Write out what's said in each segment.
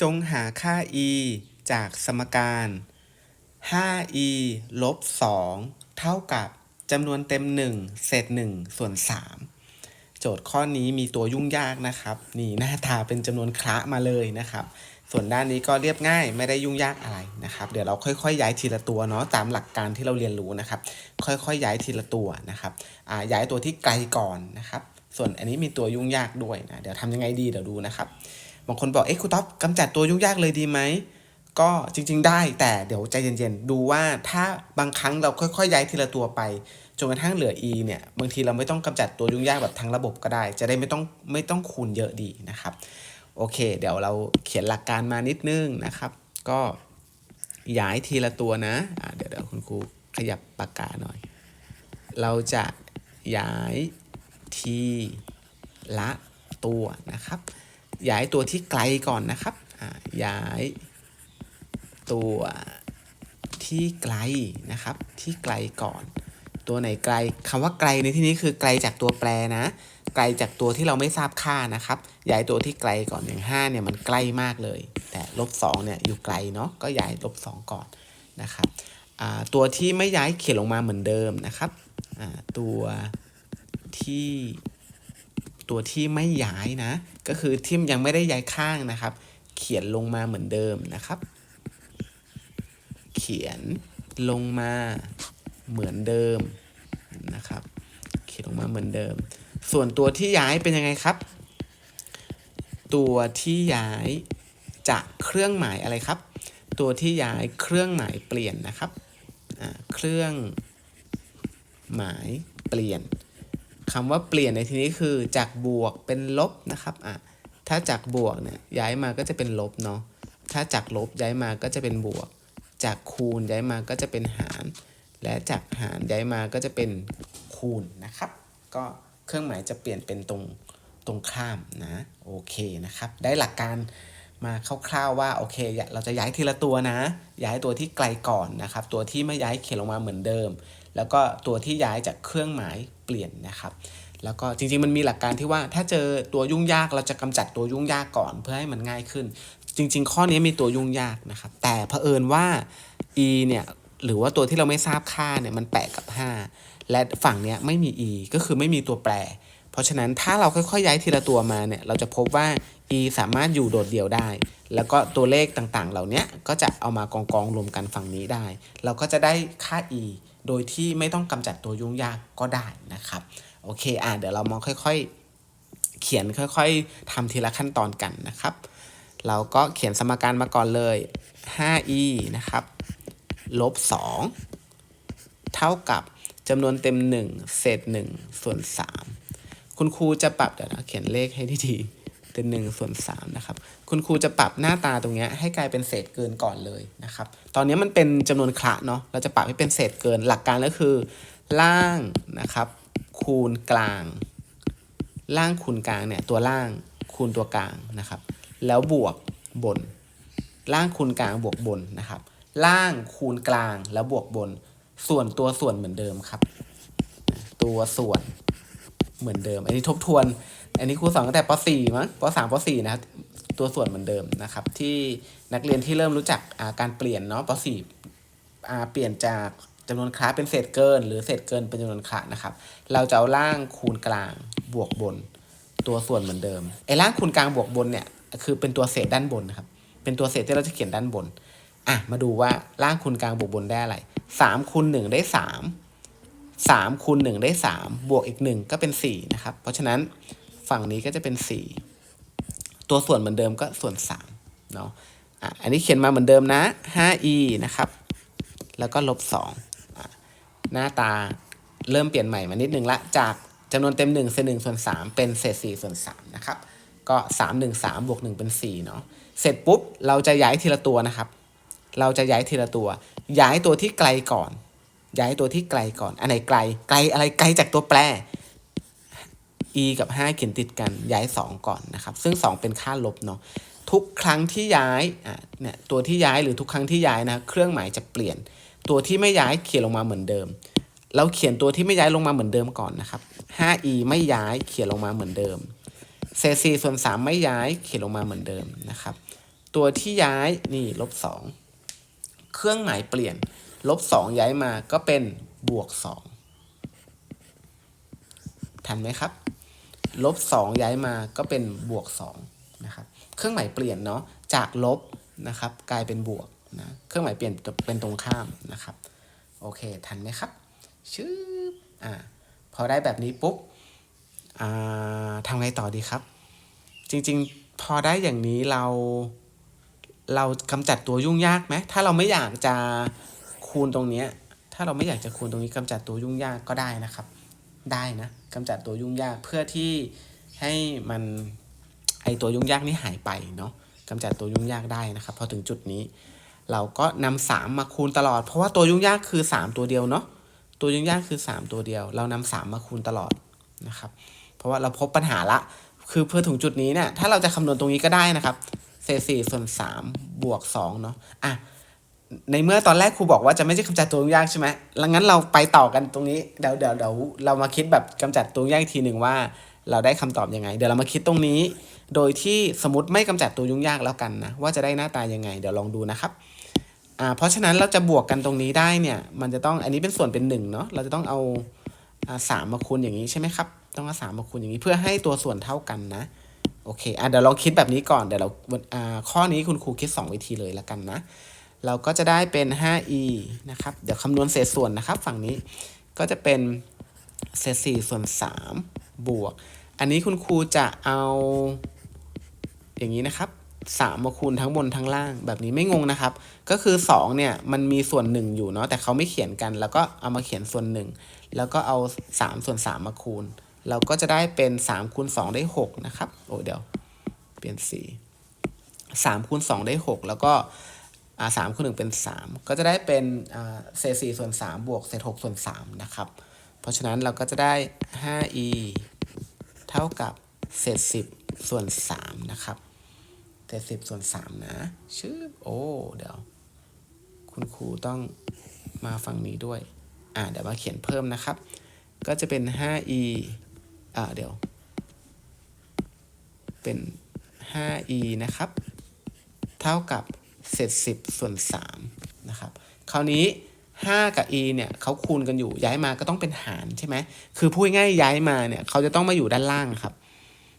จงหาค่า e จากสมการ 5e ลบ 2 เท่ากับจำนวนเต็ม 1 เศษ 1 ส่วน 3 โจทย์ข้อนี้มีตัวยุ่งยากนะครับ นี่หน้าตาเป็นจำนวนคละมาเลยนะครับ ส่วนด้านนี้ก็เรียบง่ายไม่ได้ยุ่งยากอะไรนะครับ เดี๋ยวเราค่อยๆย้ายทีละตัวเนาะตามหลักการที่เราเรียนรู้นะครับ ค่อยๆย้ายทีละตัวนะครับอ่าย้ายตัวที่ไกลก่อนนะครับ ส่วนอันนี้มีตัวยุ่งยากด้วยนะเดี๋ยวทำยังไงดีเดี๋ยวดูนะครับ บางคนบอกเอ๊ะครูท็อปกำจัดตัวยุ่งยากเลยดีไหมก็จริง ๆ ได้แต่เดี๋ยวใจเย็นๆ ดูว่าถ้าบางครั้งเราค่อยๆ ย้ายทีละตัวไปจนกระทั่งเหลือ e เนี่ยบางทีเราไม่ต้องกำจัดตัวยุ่งยากแบบทั้งระบบก็ได้ จะได้ไม่ต้องไม่ต้องคูณเยอะดีนะครับ โอเค เดี๋ยวเราเขียนหลักการมานิดนึงนะครับ ก็ย้ายทีละตัวนะะเดี๋ยวเดี๋ยวคุณครูขยับปากกาหน่อย เราจะย้ายทีละตัวนะครับ ย้ายตัวที่ไกลก่อนนะครับอ่าย้ายตัวที่ไกลนะครับ ที่ไกลก่อน ตัวไหนไกลคำว่าไกลในที่นี้คือไกลจากตัวแปรนะ ไกลจากตัวที่เราไม่ทราบค่านะครับ ย้ายตัวที่ไกลก่อนอย่าง5เนี่ยมันใกล้มากเลย แต่ลบ2เนี่ยอยู่ไกลเนาะก็ย้ายลบ2ก่อนนะครับอ่าตัวที่ไม่ย้ายเขียนลงมาเหมือนเดิมนะครับอ่าตัวที่ ตัวที่ไม่ย้ายนะ ก็คือที่ยังไม่ได้ย้ายข้างนะครับ เขียนลงมาเหมือนเดิมนะครับ เขียนลงมาเหมือนเดิมนะครับ เขียนลงมาเหมือนเดิม ส่วนตัวที่ย้ายเป็นยังไงครับ ตัวที่ย้ายจะเครื่องหมายอะไรครับ ตัวที่ย้ายเครื่องหมายเปลี่ยนนะครับอ่าเครื่องหมายเปลี่ยน คำว่าเปลี่ยนในที่นี้คือจากบวกเป็นลบนะครับอะถ้าจากบวกเนี่ยย้ายมาก็จะเป็นลบเนาะถ้าจากลบย้ายมาก็จะเป็นบวก จากคูณย้ายมาก็จะเป็นหาร และจากหารย้ายมาก็จะเป็นคูณนะครับ ก็เครื่องหมายจะเปลี่ยนเป็นตรงตรงข้ามนะโอเคนะครับ ได้หลักการมาคร่าวๆว่าโอเค เราจะย้ายทีละตัวนะ ย้ายตัวที่ไกลก่อนนะครับ ตัวที่ไม่ย้ายเขียนลงมาเหมือนเดิม แล้วก็ตัวที่ย้ายจากเครื่องหมาย เปลี่ยนนะครับ แล้วก็จริงๆมันมีหลักการที่ว่าถ้าเจอตัวยุ่งยากเราจะกำจัดตัวยุ่งยากก่อนเพื่อให้มันง่ายขึ้น จริง ๆ ข้อนี้มีตัวยุ่งยากนะครับ แต่เผอิญว่า e เนี่ยหรือว่าตัวที่เราไม่ทราบค่าเนี่ยมันแปะกับ 5 และฝั่งเนี้ยไม่มี e ก็คือไม่มีตัวแปร เพราะฉะนั้นถ้าเราค่อยๆย้ายทีละตัวมาเนี่ยเราจะพบว่า e สามารถอยู่โดดเดี่ยวได้ แล้วก็ตัวเลขต่างๆ เหล่านี้ก็จะเอามากองกองๆรวมกันฝั่งนี้ได้ เราก็จะได้ค่า e โดยที่ไม่ต้องกำจัดตัวยุ่งยากก็ได้นะครับ โอเคอะเดี๋ยวเรามาค่อยๆ เขียนค่อยๆทำทีละขั้นตอนกันนะครับ เราก็เขียนสมการมาก่อนเลย 5e นะครับลบ2เท่ากับจำนวนเต็ม 1 เศษ 1 ส่วน 3 คุณครูจะปรับเดี๋ยวนะเขียนเลขให้ดีๆ เป็น1ส่วน3นะครับคุณครูจะปรับหน้าตาตรงนี้ให้กลายเป็นเศษเกินก่อนเลยนะครับตอนนี้มันเป็นจำนวนคละเนาะเราจะปรับให้เป็นเศษเกินหลักการก็คือ ล่างนะครับ คูณกลาง ล่างคูณกลางเนี่ยตัวล่างคูณตัวกลางนะครับ แล้วบวกบน ล่างคูณกลางบวกบนนะครับ ล่างคูณกลางแล้วบวกบน ส่วนตัวส่วนเหมือนเดิมครับ ตัวส่วนเหมือนเดิม อันนี้ทบทวน อันนี้ครูสอนตั้งแต่ป .4 มั้งป .3 ป .4 นะครับตัวส่วนเหมือนเดิมนะครับ ที่นักเรียนที่เริ่มรู้จักาการเปลี่ยนเนาะป .4 อ่เปลี่ยนจากจำนวนคลาสเป็นเศษเกิน หรือเศษเกินเป็นจำนวนคลาสนะครับ เราจะเอาล่างคูณกลางบวกบน ตัวส่วนเหมือนเดิมไอ้ล่างคูณกลางบวกบนเนี่ยคือเป็นตัวเศษด้านบนนะครับ เป็นตัวเศษที่เราจะเขียนด้านบนอะมาดูว่าล่างคูณกลางบวกบนได้อะไรสามคูณหนึ่งได้สามสามคูณหนึ่งได้สามบวกอีกหนึ่งก็เป็นสี่นะครับ เพราะฉะนั้น ฝั่งนี้ก็จะเป็นสี่ตัวส่วนเหมือนเดิมก็ส่วนสามเนาะอะอันนี้เขียนมาเหมือนเดิมนะ 5e นะครับ แล้วก็ลบ2อะหน้าตาเริ่มเปลี่ยนใหม่มานิดนึงละ จากจำนวนเต็ม1เศษ1ส่วน3เป็นเศษ4ส่วน3นะครับ ก็ 3 1 3บวก1เป็น4เนาะ เสร็จปุ๊บเราจะย้ายทีละตัวนะครับ เราจะย้ายทีละตัว ย้ายตัวที่ไกลก่อน ย้ายตัวที่ไกลก่อน อันไหนไกล ไกลอะไรไกลจากตัวแปร e กับ 5 เขียนติดกันย้าย 2 ก่อนนะครับ ซึ่ง 2 เป็นค่าลบเนาะทุกครั้งที่ย้ายอะเนี่ยตัวที่ย้ายหรือทุกครั้งที่ย้ายนะเครื่องหมายจะเปลี่ยน ตัวที่ไม่ย้ายเขียนลงมาเหมือนเดิม เราเขียนตัวที่ไม่ย้ายลงมาเหมือนเดิมก่อนนะครับ 5e ไม่ย้ายเขียนลงมาเหมือนเดิมเศษ4ส่วน 3 ไม่ย้ายเขียนลงมาเหมือนเดิมนะครับ ตัวที่ย้ายนี่ลบสองเครื่องหมายเปลี่ยนลบสองย้ายมาก็เป็นบวกสองทันไหมครับ ลบสองย้ายมาก็เป็นบวกสองนะครับเครื่องหมายเปลี่ยนเนาะจากลบนะครับกลายเป็นบวกนะเครื่องหมายเปลี่ยนเป็นตรงข้ามนะครับโอเคทันไหมครับชื่ออ่าพอได้แบบนี้ปุ๊บอ่าทำไงต่อดีครับ จริงๆ พอได้อย่างนี้เราเรากำจัดตัวยุ่งยากไหมถ้าเราไม่อยากจะคูณตรงนี้ถ้าเราไม่อยากจะคูณตรงนี้กำจัดตัวยุ่งยากก็ได้นะครับ ได้นะกำจัดตัวยุ่งยากเพื่อที่ให้มันไอตัวยุ่งยากนี้หายไปเนาะกำจัดตัวยุ่งยากได้นะครับพอถึงจุดนี้ เราก็นำสามมาคูณตลอด เพราะว่าตัวยุ่งยากคือสามตัวเดียวเนาะตัวยุ่งยากคือสามตัวเดียว เรานำสามมาคูณตลอดนะครับ เพราะว่าเราพบปัญหาละ คือเพื่อถึงจุดนี้เนี่ยถ้าเราจะคำนวณตรงนี้ก็ได้นะครับเศษสี่ส่วนสามบวกสองเนาะอะ ในเมื่อตอนแรกครูบอกว่าจะไม่ใช่กำจัดตัวยุ่งยากใช่ไหมแล้วงั้นเราไปต่อกันตรงนี้ เดี๋ยวเดี๋ยวเดี๋ยวเรามาคิดแบบกำจัดตัวยุ่งยากอีกทีหนึ่งว่า เราได้คำตอบยังไง เดี๋ยวเรามาคิดตรงนี้ โดยที่สมมติไม่กำจัดตัวยุ่งยากแล้วกันนะ ว่าจะได้หน้าตายังไง เดี๋ยวลองดูนะครับ อ่า เพราะฉะนั้นเราจะบวกกันตรงนี้ได้เนี่ย มันจะต้อง อันนี้เป็นส่วนเป็นหนึ่งเนาะ เราจะต้องเอาอ่าสามมาคูณอย่างนี้ใช่ไหมครับ ต้องเอาสามมาคูณอย่างนี้เพื่อให้ตัวส่วนเท่ากันนะ โอเค อะเดี๋ยวลองคิดแบบนี้ก่อน เดี๋ยวเราอ่าข้อนี้คุณครูคิด 2 วิธีเลยละกันนะ เราก็จะได้เป็น 5e นะครับ เดี๋ยวคำนวณเศษส่วนนะครับ ฝั่งนี้ก็จะเป็นเศษ4ส่วน 3 บวก อันนี้คุณครูจะเอา อย่างนี้นะครับ3มาคูณทั้งบนทั้งล่างแบบนี้ไม่งงนะครับ ก็คือ 2 เนี่ย มันมีส่วน 1 อยู่เนาะแต่เขาไม่เขียนกัน แล้วก็เอามาเขียนส่วน 1 แล้วก็เอา 3 ส่วน 3 มาคูณ เราก็จะได้เป็น 3คูณ2ได้ 6 นะครับ โอ้เดี๋ยว เปลี่ยนสี3คูณ2ได้ 6 แล้วก็ สามคูณหนึ่งเป็น 3 ก็จะได้เป็นอ่าเศษ4ส่วน3บวกเศษ6ส่วน3นะครับ เพราะฉะนั้นเราก็จะได้ 5e เท่ากับเศษ10ส่วน3นะครับ เศษ10ส่วน3นะ ชื่อ โอ้ เดี๋ยว คุณครูต้องมาฝั่งนี้ด้วย อ่าเดี๋ยวมาเขียนเพิ่มนะครับ ก็จะเป็น 5e อ่าเดี๋ยว เป็น 5e นะครับ เท่ากับ เศษ10 ส่วน3นะครับคราวนี้ 5 กับ e เนี่ยเขาคูณกันอยู่ย้ายมาก็ต้องเป็นหารใช่ไหมคือพูดง่ายย้ายมาเนี่ยเขาจะต้องมาอยู่ด้านล่างครับ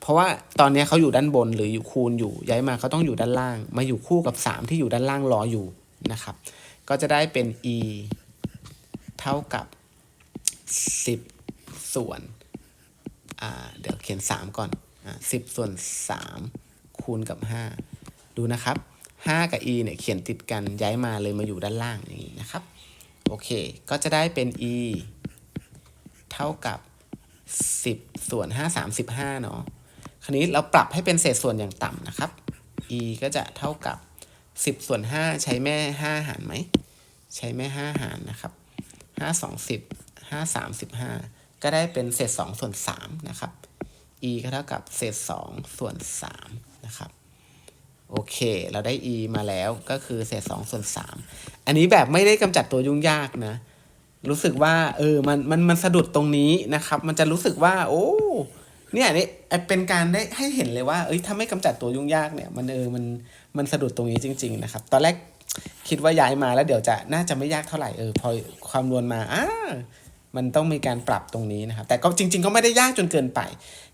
เพราะว่าตอนนี้เขาอยู่ด้านบนหรืออยู่คูณอยู่ย้ายมาเขาต้องอยู่ด้านล่าง มาอยู่คู่กับ 3 ที่อยู่ด้านล่างรออยู่นะครับ ก็จะได้เป็น e เท่ากับ 10 ส่วนเดี๋ยวเขียน 3 ก่อนอ10 ส่วน 3 คูณกับ 5 ดูนะครับ 5 กับ e เนี่ยเขียนติดกันย้ายมาเลยมาอยู่ด้านล่างอย่างนี้นะครับ โอเค ก็จะได้เป็น e เท่ากับ 10 ส่วน 5 35 เนาะคราวนี้เราปรับให้เป็นเศษส่วนอย่างต่ำนะครับ e ก็จะเท่ากับ 10 ส่วน 5 ใช้แม่ 5 หารไหม ใช้แม่ 5 หารนะครับ 5 2 10 5 35 ก็ได้เป็นเศษ 2 ส่วน 3 นะครับ e ก็เท่ากับเศษ 2 ส่วน 3 โอเค เราได้ e มาแล้วก็คือเศษ2ส่วน3อันนี้แบบไม่ได้กำจัดตัวยุ่งยากนะ รู้สึกว่า เออ มัน มัน มันสะดุดตรงนี้นะครับ มันจะรู้สึกว่า โอ้ เนี่ยนี่เป็นการได้ให้เห็นเลยว่า เอ้ย ถ้าไม่กำจัดตัวยุ่งยากเนี่ย มันเออ มัน มันสะดุดตรงนี้จริง ๆ นะครับ ตอนแรกคิดว่าย้ายมาแล้วเดี๋ยวจะ น่าจะไม่ยากเท่าไหร่ เออ พอความนวลมาอ่า มันต้องมีการปรับตรงนี้นะครับ แต่ก็จริง ๆ ก็ไม่ได้ยากจนเกินไป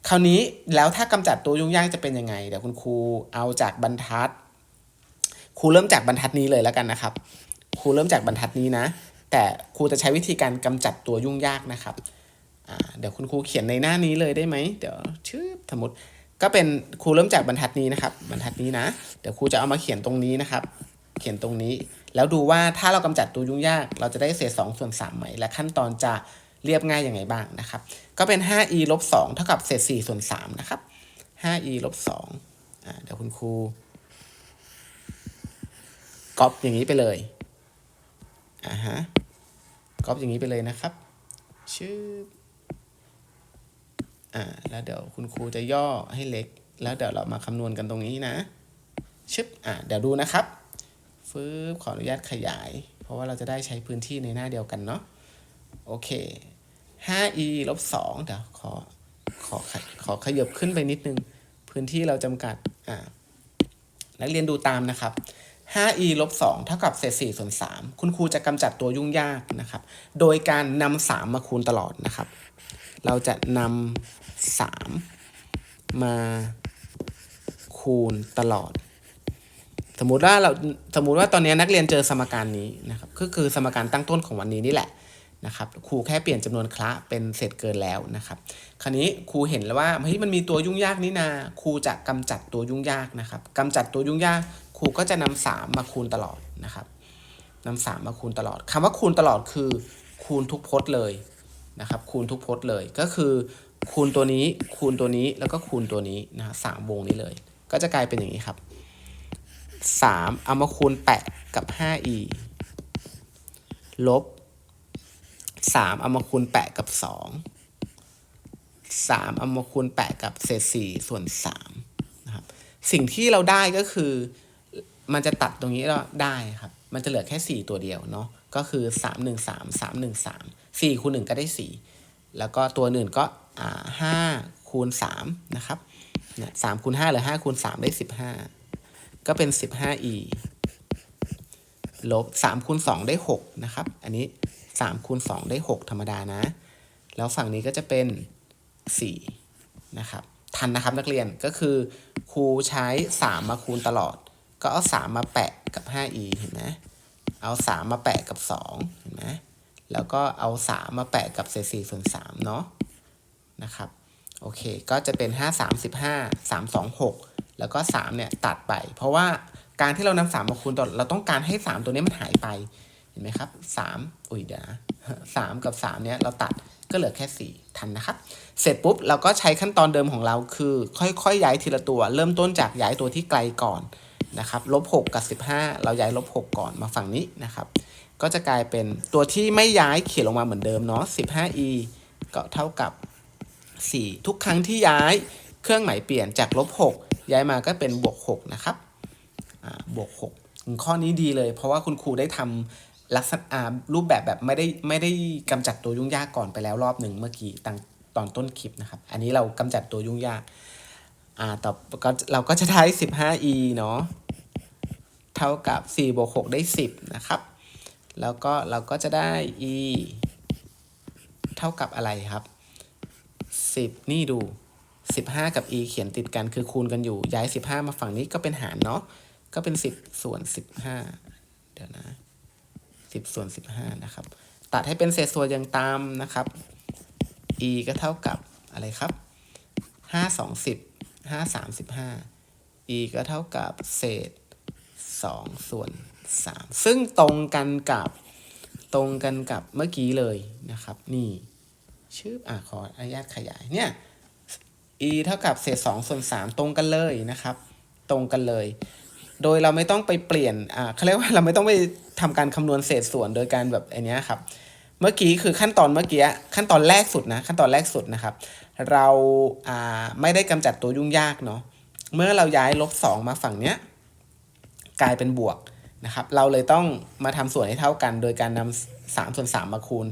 คราวนี้แล้วถ้ากำจัดตัวยุ่งยากจะเป็นยังไง เดี๋ยวคุณครูเอาจากบรรทัด ครูเริ่มจากบรรทัดนี้เลยแล้วกันนะครับ ครูเริ่มจากบรรทัดนี้นะ แต่ครูจะใช้วิธีการกำจัดตัวยุ่งยากนะครับ เดี๋ยวคุณครูเขียนในหน้านี้เลยได้ไหม เดี๋ยวชื่อสมมติ ก็เป็นครูเริ่มจากบรรทัดนี้นะครับ บรรทัดนี้นะ เดี๋ยวครูจะเอามาเขียนตรงนี้นะครับ เขียนตรงนี้แล้วดูว่าถ้าเรากำจัดตัวยุ่งยาก เราจะได้เศษ2ส่วน3ไหม และขั้นตอนจะเรียบง่ายยังไงบ้างนะครับ ก็เป็น 5e ลบ2เท่ากับเศษ4ส่วน3นะครับ 5e ลบ2อ่าเดี๋ยวคุณครูก๊อปอย่างนี้ไปเลยอ่าฮะก๊อปอย่างนี้ไปเลยนะครับ ชื่ออ่า แล้วเดี๋ยวคุณครูจะย่อให้เล็ก แล้วเดี๋ยวเรามาคำนวณกันตรงนี้นะ ชึบ อ่าเดี๋ยวดูนะครับ ฟืบขออนุญาตขยาย เพราะว่าเราจะได้ใช้พื้นที่ในหน้าเดียวกันเนาะโอเค 5e ลบ2เดี๋ยวขอขอขอขยับขึ้นไปนิดนึง พื้นที่เราจำกัดอ่านักเรียนดูตามนะครับ 5e ลบ2เท่ากับเศษ4ส่วน3คุณครูจะกำจัดตัวยุ่งยากนะครับ โดยการนำ3มาคูณตลอดนะครับ เราจะนำ3มาคูณตลอด สมมุติว่าเราสมมุติว่าตอนนี้นักเรียนเจอสมการนี้นะครับก็คือสมการตั้งต้นของวันนี้นี่แหละนะครับครูแค่เปลี่ยนจำนวนคละเป็นเศษเกินแล้วนะครับคราวนี้ครูเห็นแล้วว่าเฮ้ยมันมีตัวยุ่งยากนี่นาครูจะกำจัดตัวยุ่งยากนะครับกำจัดตัวยุ่งยากครูก็จะนำสามมาคูณตลอดนะครับนำสามมาคูณตลอดคำว่าคูณตลอดคือ คูณทุกพจน์เลยนะครับคูณทุกพจน์เลยก็คือ คูณตัวนี้คูณตัวนี้แล้วก็คูณตัวนี้นะสามวงนี้เลย ก็จะกลายเป็นอย่างนี้ครับ สามเอามาคูณแปะกับห้า e ลบสามเอามาคูณแปะกับสองสามเอามาคูณแปะกับเศษสี่ส่วนสามนะครับสิ่งที่เราได้ก็คือ มันจะตัดตรงนี้เราได้ครับ มันจะเหลือแค่สี่ตัวเดียวเนาะก็คือสามหนึ่งสามสามหนึ่งสามสี่คูณหนึ่งก็ได้สี่แล้วก็ตัวอื่นก็อ่าห้าคูณสามนะครับเนี่ยสามคูณห้าหรือห้าคูณสามได้สิบห้า ก็เป็น 15e ลบ3คูณ2ได้ 6 นะครับ อันนี้3คูณ2ได้ 6 ธรรมดานะ แล้วฝั่งนี้ก็จะเป็น 4 นะครับ ทันนะครับนักเรียนก็คือครูใช้ 3 มาคูณตลอด ก็เอา 3 มาแปะกับ 5e เห็นไหมเอา 3 มาแปะกับ 2 เห็นไหมแล้วก็เอา 3 มาแปะกับเศษ4ส่วน3เนาะนะครับ โอเค ก็จะเป็น 5 3 15 3 2 6 แล้วก็สามเนี่ยตัดไป เพราะว่าการที่เรานำสามมาคูณตลอเราต้องการให้สามตัวนี้มันหายไปเห็นไหมครับสามอุ้ยเดี๋ยวนะสามกับสามเนี่ยเราตัดก็เหลือแค่สี่ทันนะครับ เสร็จปุ๊บเราก็ใช้ขั้นตอนเดิมของเราคือ ค่อยๆย้ายทีละตัว เริ่มต้นจากย้ายตัวที่ไกลก่อนนะครับลบ6กับ 15 เราย้ายลบ6ก่อนมาฝั่งนี้นะครับ ก็จะกลายเป็นตัวที่ไม่ย้ายเขียนลงมาเหมือนเดิมเนาะ 15e ก็เท่ากับ 4 ทุกครั้งที่ย้ายเครื่องหมายเปลี่ยนจากลบ6 ย้ายมาก็เป็นบวก6นะครับบวก6ข้อนี้ดีเลย เพราะว่าคุณครูได้ทำลักษณะรูปแบบแบบไม่ได้ไม่ได้กำจัดตัวยุ่งยากก่อนไปแล้วรอบหนึ่งเมื่อกี้ตั้งตอนต้นคลิปนะครับ อันนี้เรากำจัดตัวยุ่งยากอ่าต่อก็เราก็จะได้ 15e เนาะเท่ากับ4บวก6ได้ 10 นะครับ แล้วก็เราก็จะได้ e เท่ากับอะไรครับ 10 นี่ดู 15 กับ e เขียนติดกันคือคูณกันอยู่ย้าย 15 มาฝั่งนี้ก็เป็นหารเนาะก็เป็น 10 ส่วน 15 เดี๋ยวนะ 10 ส่วน 15 นะครับ ตัดให้เป็นเศษส่วนอย่างตามนะครับ e ก็เท่ากับอะไรครับ 5 2 10 5 3 15 e ก็เท่ากับเศษ 2 ส่วน 3 ซึ่งตรงกันกับตรงกันกับเมื่อกี้เลยนะครับ นี่ชื่ออะขออนุญาตขยายเนี่ย e เท่ากับเศษ2ส่วน3ตรงกันเลยนะครับ ตรงกันเลย โดยเราไม่ต้องไปเปลี่ยนอ่าเขาเรียกว่าเราไม่ต้องไปทำการคำนวณเศษส่วนโดยการแบบอันนี้ครับ เมื่อกี้คือขั้นตอนเมื่อกี้ขั้นตอนแรกสุดนะขั้นตอนแรกสุดนะครับ เราอ่าไม่ได้กำจัดตัวยุ่งยากเนาะเมื่อเราย้ายลบสองมาฝั่งเนี้ยกลายเป็นบวกนะครับ เราเลยต้องมาทำส่วนให้เท่ากัน โดยการนำสามส่วนสามมาคูณ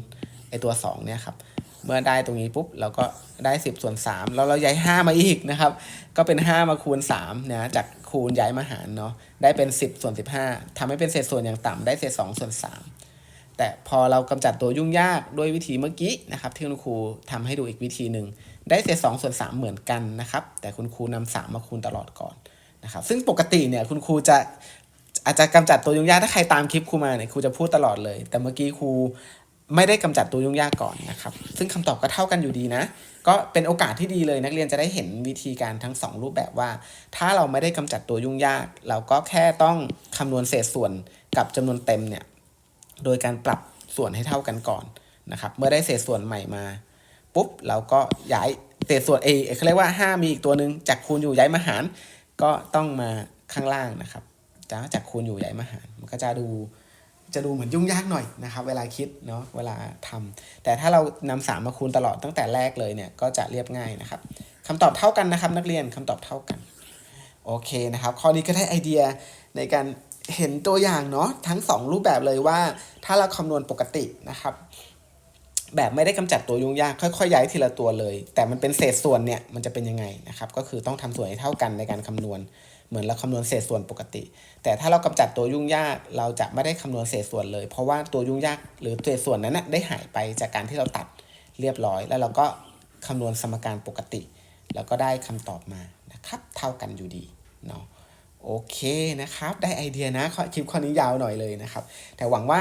ไอตัวสองเนี่ยครับ เมื่อได้ตรงนี้ปุ๊บเราก็ได้สิบส่วนสามแล้วเราย้ายห้ามาอีกนะครับ ก็เป็นห้ามาคูณสามนะจากคูณย้ายมาหารเนาะได้เป็นสิบส่วนสิบห้าทำให้เป็นเศษส่วนอย่างต่ำได้เศษสองส่วนสามแต่พอเรากำจัดตัวยุ่งยากด้วยวิธีเมื่อกี้นะครับที่คุณครูทำให้ดูอีกวิธีหนึ่งได้เศษสองส่วนสามเหมือนกันนะครับ แต่คุณครูนำสามมาคูณตลอดก่อนนะครับซึ่งปกติเนี่ยคุณครูจะอาจจะกำจัดตัวยุ่งยากถ้าใครตามคลิปครูมาเนี่ยครูจะพูดตลอดเลย แต่เมื่อกี้ครู ไม่ได้กำจัดตัวยุ่งยากก่อนนะครับ ซึ่งคำตอบก็เท่ากันอยู่ดีนะ ก็เป็นโอกาสที่ดีเลยนักเรียนจะได้เห็นวิธีการทั้งสองรูปแบบว่า ถ้าเราไม่ได้กำจัดตัวยุ่งยาก เราก็แค่ต้องคำนวณเศษส่วนกับจำนวนเต็มเนี่ย โดยการปรับส่วนให้เท่ากันก่อนนะครับ เมื่อได้เศษส่วนใหม่มา ปุ๊บเราก็ย้ายเศษส่วน a เขาเรียกว่า 5 มีอีกตัวหนึ่งจากคูณอยู่ย้ายมาหาร ก็ต้องมาข้างล่างนะครับจ้าจากคูณอยู่ย้ายมาหาร มันก็จะดู จะดูเหมือนยุ่งยากหน่อยนะครับเวลาคิดเนาะเวลาทำแต่ถ้าเรานำสามมาคูณตลอดตั้งแต่แรกเลยเนี่ยก็จะเรียบง่ายนะครับคำตอบเท่ากันนะครับนักเรียนคำตอบเท่ากันโอเคนะครับข้อนี้ก็ได้ไอเดียในการเห็นตัวอย่างเนาะทั้ง 2 รูปแบบเลยว่า ถ้าเราคำนวณปกตินะครับ แบบไม่ได้กำจัดตัวยุ่งยาก ค่อยๆย้ายทีละตัวเลย แต่มันเป็นเศษส่วนเนี่ยมันจะเป็นยังไงนะครับ ก็คือต้องทำส่วนให้เท่ากันในการคำนวณ เหมือนเราคำนวณเศษส่วนปกติ แต่ถ้าเรากำจัดตัวยุ่งยากเราจะไม่ได้คำนวณเศษส่วนเลย เพราะว่าตัวยุ่งยากหรือเศษส่วนนั้นนะได้หายไปจากการที่เราตัดเรียบร้อย แล้วเราก็คำนวณสมการปกติ แล้วก็ได้คำตอบมานะครับ เท่ากันอยู่ดีเนาะโอเคนะครับ ได้ไอเดียนะคลิปข้อนี้ยาวหน่อยเลยนะครับ แต่หวังว่า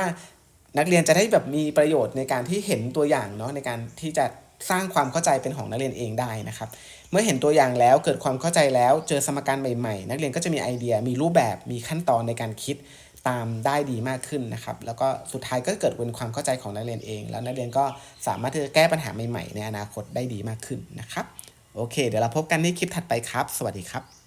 นักเรียนจะได้แบบมีประโยชน์ในการที่เห็นตัวอย่างเนาะในการที่จะสร้างความเข้าใจเป็นของนักเรียนเองได้นะครับ เมื่อเห็นตัวอย่างแล้วเกิดความเข้าใจแล้วเจอสมการใหม่ๆ นักเรียนก็จะมีไอเดีย มีรูปแบบมีขั้นตอนในการคิดตามได้ดีมากขึ้นนะครับ แล้วก็สุดท้ายก็เกิดเป็นความเข้าใจของนักเรียนเอง แล้วนักเรียนก็สามารถที่จะแก้ปัญหาใหม่ๆ ในอนาคตได้ดีมากขึ้นนะครับ โอเค เดี๋ยวเราพบกันในคลิปถัดไปครับ สวัสดีครับ